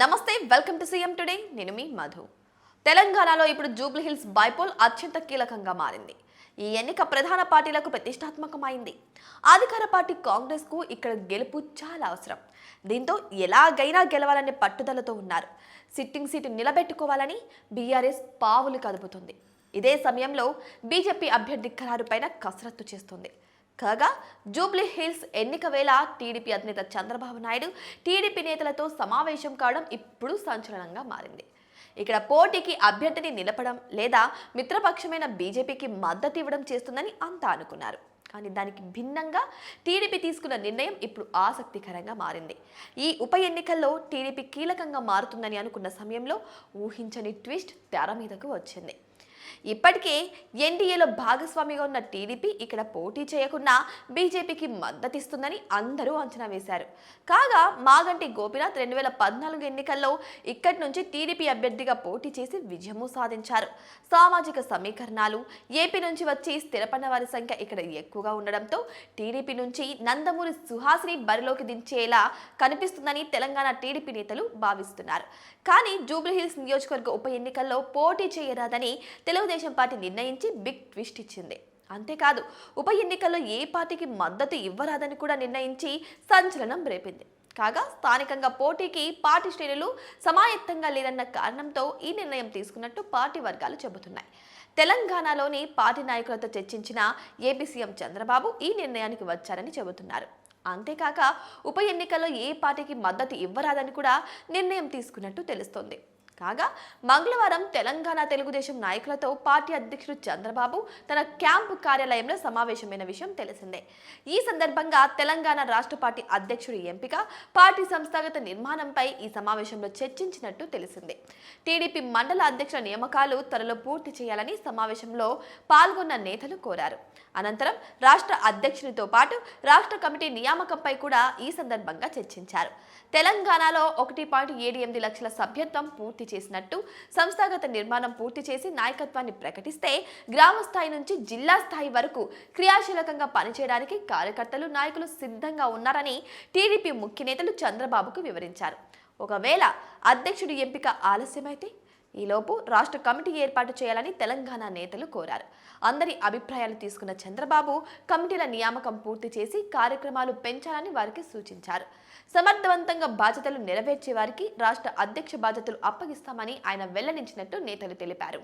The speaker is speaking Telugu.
నమస్తే వెల్కమ్ టు సీఎం టుడే. నేను మీ మధు. తెలంగాణలో ఇప్పుడు జూబ్లీహిల్స్ బైపోల్ అత్యంత కీలకంగా మారింది. ఈ ఎన్నిక ప్రధాన పార్టీలకు ప్రతిష్టాత్మకమైంది. అధికార పార్టీ కాంగ్రెస్కు ఇక్కడ గెలుపు చాలా అవసరం. దీంతో ఎలాగైనా గెలవాలనే పట్టుదలతో ఉన్నారు. సిట్టింగ్ సీటు నిలబెట్టుకోవాలని బీఆర్ఎస్ పావులు కదుపుతుంది. ఇదే సమయంలో బీజేపీ అభ్యర్థి ఖరారుపైన కసరత్తు చేస్తుంది. కాగా జూబ్లీ హిల్స్ ఎన్నిక వేళ టీడీపీ అధినేత చంద్రబాబు నాయుడు టీడీపీ నేతలతో సమావేశం కావడం ఇప్పుడు సంచలనంగా మారింది. ఇక్కడ పోటీకి అభ్యర్థిని నిలపడం లేదా మిత్రపక్షమైన బీజేపీకి మద్దతు ఇవ్వడం చేస్తుందని అంతా అనుకున్నారు. కానీ దానికి భిన్నంగా టీడీపీ తీసుకున్న నిర్ణయం ఇప్పుడు ఆసక్తికరంగా మారింది. ఈ ఉప ఎన్నికల్లో టీడీపీ కీలకంగా మారుతుందని అనుకున్న సమయంలో ఊహించని ట్విస్ట్ తెర మీదకు వచ్చింది. ఇప్పటికే ఎన్డీఏలో భాగస్వామిగా ఉన్న టీడీపీ ఇక్కడ పోటీ చేయకుండా బీజేపీకి మద్దతిస్తుందని అందరూ అంచనా వేశారు. కాగా మాగంటి గోపినాథ్ రెండు వేల పద్నాలుగు ఎన్నికల్లో ఇక్కడి నుంచి టీడీపీ అభ్యర్థిగా పోటీ చేసి విజయము సాధించారు. సామాజిక సమీకరణాలు ఏపీ నుంచి వచ్చి స్థిరపడిన వారి సంఖ్య ఇక్కడ ఎక్కువగా ఉండడంతో టీడీపీ నుంచి నందమూరి సుహాసిని బరిలోకి దించేలా కనిపిస్తుందని తెలంగాణ టీడీపీ నేతలు భావిస్తున్నారు. కానీ జూబ్లీహిల్స్ నియోజకవర్గ ఉప ఎన్నికల్లో పోటీ చేయరాదని తెలుగుదేశం పార్టీ నిర్ణయించి బిగ్ ట్విస్ట్ ఇచ్చింది. అంతేకాదు ఉప ఎన్నికల్లో ఏ పార్టీకి మద్దతు ఇవ్వరాదని కూడా నిర్ణయించి సంచలనం రేపింది. కాగా స్థానికంగా పోటీకి పార్టీ శ్రేణులు సమాయత్తంగా లేదన్న కారణంతో ఈ నిర్ణయం తీసుకున్నట్టు పార్టీ వర్గాలు చెబుతున్నాయి. తెలంగాణలోని పార్టీ నాయకులతో చర్చించిన ఏపీ సీఎం చంద్రబాబు ఈ నిర్ణయానికి వచ్చారని చెబుతున్నారు. అంతేకాక ఉప ఎన్నికల్లో ఏ పార్టీకి మద్దతు ఇవ్వరాదని కూడా నిర్ణయం తీసుకున్నట్టు తెలుస్తోంది. కాగా మంగళవారం తెలంగాణ తెలుగుదేశం నాయకులతో పార్టీ అధ్యక్షుడు చంద్రబాబు తన క్యాంపు కార్యాలయంలో సమావేశమైన విషయం తెలిసిందే. ఈ సందర్భంగా తెలంగాణ రాష్ట్ర పార్టీ అధ్యక్షుడి ఎంపిక పార్టీ సంస్థాగత నిర్మాణంపై ఈ సమావేశంలో చర్చించినట్టు తెలిసిందే. టీడీపీ మండల అధ్యక్షుల నియామకాలు త్వరలో పూర్తి చేయాలని సమావేశంలో పాల్గొన్న నేతలు కోరారు. అనంతరం రాష్ట్ర అధ్యక్షునితో పాటు రాష్ట్ర కమిటీ నియామకంపై కూడా ఈ సందర్భంగా చర్చించారు. తెలంగాణలో ఒకటి పాయింట్ ఏడు ఎనిమిది లక్షల సభ్యత్వం పూర్తి చేసినట్టు సంస్థాగత నిర్మాణం పూర్తి చేసి నాయకత్వాన్ని ప్రకటిస్తే గ్రామ స్థాయి నుంచి జిల్లా స్థాయి వరకు క్రియాశీలకంగా పనిచేయడానికి కార్యకర్తలు నాయకులు సిద్ధంగా ఉన్నారని టీడీపీ ముఖ్య నేతలు చంద్రబాబుకు వివరించారు. ఒకవేళ అధ్యక్షుడి ఎంపిక ఆలస్యమైతే ఈలోపు రాష్ట్ర కమిటీ ఏర్పాటు చేయాలని తెలంగాణ నేతలు కోరారు. అందరి అభిప్రాయాలు తీసుకున్న చంద్రబాబు కమిటీల నియామకం పూర్తి చేసి కార్యక్రమాలు పెంచాలని వారికి సూచించారు. సమర్థవంతంగా బాధ్యతలు నెరవేర్చే వారికి రాష్ట్ర అధ్యక్ష బాధ్యతలు అప్పగిస్తామని ఆయన వెల్లడించినట్టు నేతలు తెలిపారు.